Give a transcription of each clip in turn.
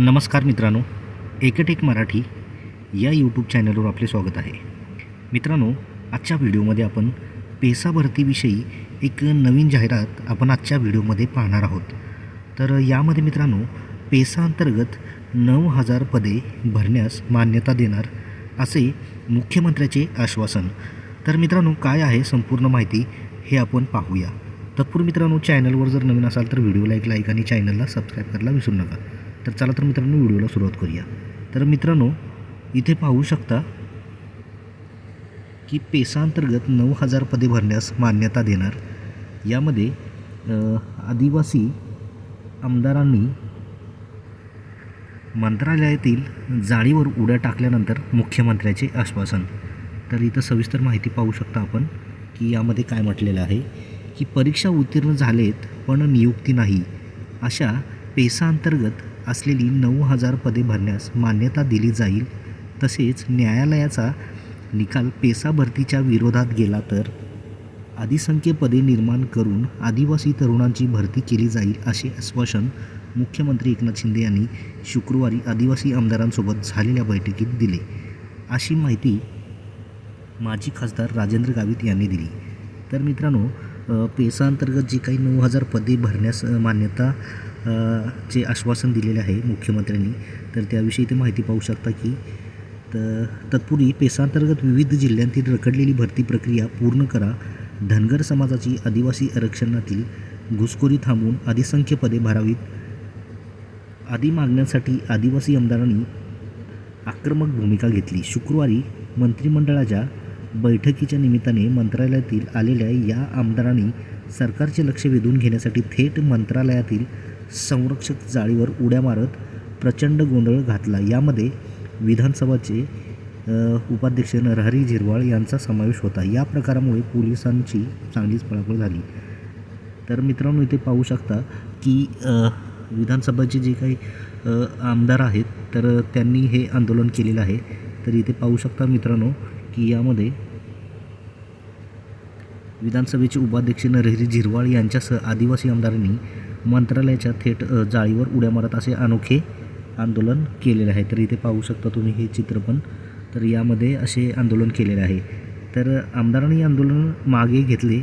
नमस्कार मित्रांनो एकटेक मराठी या यूट्यूब चॅनलवर आपले स्वागत आहे. मित्रांनो आजच्या व्हिडिओमध्ये आपण पेसा भरतीविषयी एक नवीन जाहिरात आपण आजच्या व्हिडिओमध्ये पाहणार आहोत. तर यामध्ये मित्रांनो पेसा अंतर्गत नऊ हजार पदे भरण्यास मान्यता देणार असे मुख्यमंत्र्याचे आश्वासन. तर मित्रांनो काय आहे संपूर्ण माहिती हे आपण पाहूया. तत्पूर्वी मित्रांनो चॅनलवर जर नवीन असाल तर व्हिडिओला एक लाईक आणि चॅनलला सबस्क्राईब करायला विसरू नका. तर चला तर मित्रांनो व्हिडिओला सुरुवात करूया. तर मित्रांनो इथे पाहू शकता की पेसांतर्गत नऊ हजार पदे भरण्यास मान्यता देणार. यामध्ये आदिवासी आमदारांनी मंत्रालयातील जाळीवर उड्या टाकल्यानंतर मुख्यमंत्र्याचे आश्वासन. तर इथं सविस्तर माहिती पाहू शकता आपण की यामध्ये काय म्हटलेलं आहे की परीक्षा उत्तीर्ण झालेत पण नियुक्ती नाही. अशा पेसाअंतर्गत असलेली नऊ हजार पदे भरण्यास मान्यता दिली जाईल. तसेच न्यायालयाचा निकाल पेसा भरतीच्या विरोधात गेला तर अधिसंख्य पदे निर्माण करून आदिवासी तरुणांची भरती केली जाईल असे आश्वासन मुख्यमंत्री एकनाथ शिंदे यांनी शुक्रवारी आदिवासी आमदारांसोबत झालेल्या बैठकीत दिले. अशी माहिती माजी खासदार राजेंद्र गावित यांनी दिली. तर मित्रांनो पेसाअंतर्गत जी काही नऊ हजार पदे भरण्यास मान्यता चे आश्वासन दिलेले आहे मुख्यमंत्र्यांनी तर त्याविषयी ते माहिती पाहू शकता की तर तत्पूर्वी पेसांतर्गत विविध जिल्ह्यांतील रखडलेली भरती प्रक्रिया पूर्ण करा धनगर समाजाची आदिवासी आरक्षणातील घुसखोरी थांबवून अधिसंख्य पदे भरावीत. आदी मागण्यांसाठी आदिवासी आमदारांनी आक्रमक भूमिका घेतली. शुक्रवारी मंत्रिमंडळाच्या बैठकीच्या निमित्ताने मंत्रालयातील आलेल्या या आमदारांनी सरकारचे लक्ष वेधून घेण्यासाठी थेट मंत्रालयातील संरक्षक जाळीवर उड्या मारत प्रचंड गोंधळ घातला. यामध्ये विधानसभाचे उपाध्यक्ष नरहरी झिरवाळ यांचा समावेश होता. या प्रकारामुळे पोलिसांची चांगलीच पळापळ झाली. तर मित्रांनो इथे पाहू शकता की विधानसभाचे विधानसभेचे जे काही आमदार आहेत तर त्यांनी हे आंदोलन केलेलं आहे. तर इथे पाहू शकता मित्रांनो की यामध्ये विधानसभेचे उपाध्यक्ष नरहरी झिरवाळ यांच्यासह आदिवासी आमदारांनी मंत्रालयाच्या थेट जाळीवर उड्या मारत असे अनोखे आंदोलन केलेले आहे. तर इथे पाहू शकता तुम्ही हे चित्र पण. तर यामध्ये असे आंदोलन केलेले आहे. तर आमदारांनी आंदोलन मागे घेतले.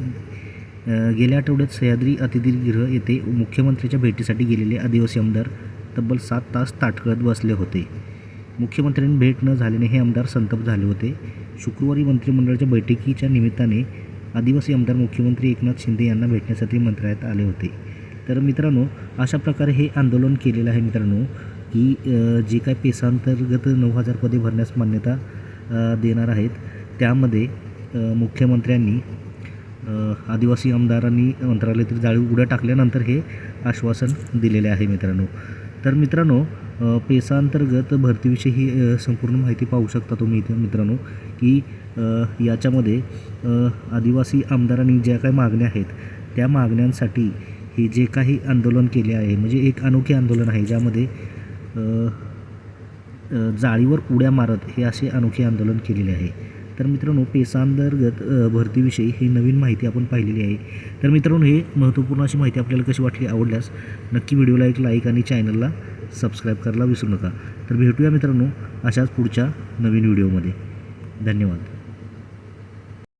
गेल्या आठवड्यात सह्याद्री अतिथीगृह येथे मुख्यमंत्र्याच्या भेटीसाठी गेलेले आदिवासी आमदार तब्बल सात तास ताटकळत बसले होते. मुख्यमंत्र्यांनी भेट न झाल्याने हे आमदार संतप्त झाले होते. शुक्रवारी मंत्रिमंडळाच्या बैठकीच्या निमित्ताने आदिवासी आमदार मुख्यमंत्री एकनाथ शिंदे यांना भेटण्यासाठी मंत्रालयात आले होते. तर मित्रांनो अशा प्रकारे हे आंदोलन केलेलं आहे मित्रांनो की जे काय पेसांतर्गत नऊ हजार पदे भरण्यास मान्यता देणार आहेत त्यामध्ये मुख्यमंत्र्यांनी आदिवासी आमदारांनी मंत्रालयातील जाळी उघड्या टाकल्यानंतर हे आश्वासन दिलेले आहे मित्रांनो. तर मित्रांनो पेसांतर्गत भरतीविषयी ही संपूर्ण माहिती पाहू शकता तुम्ही इथे मित्रांनो की याच्यामध्ये आदिवासी आमदारांनी ज्या काही मागण्या आहेत त्या मागण्यांसाठी हे जे काही आंदोलन केले आहे म्हणजे एक अनोखे आंदोलन आहे ज्यामध्ये जाळीवर उड्या मारत हे असे अनोखे आंदोलन केलेले आहे. तर मित्रांनो पेसांतर्गत भरतीविषयी ही नवीन माहिती आपण पाहिलेली आहे. तर मित्रांनो हे महत्त्वपूर्ण अशी माहिती आपल्याला कशी वाटली आवडल्यास नक्की व्हिडिओला एक लाईक आणि चॅनलला सबस्क्राईब करायला विसरू नका. तर भेटूया मित्रांनो अशाच पुढच्या नवीन व्हिडिओमध्ये धन्यवाद.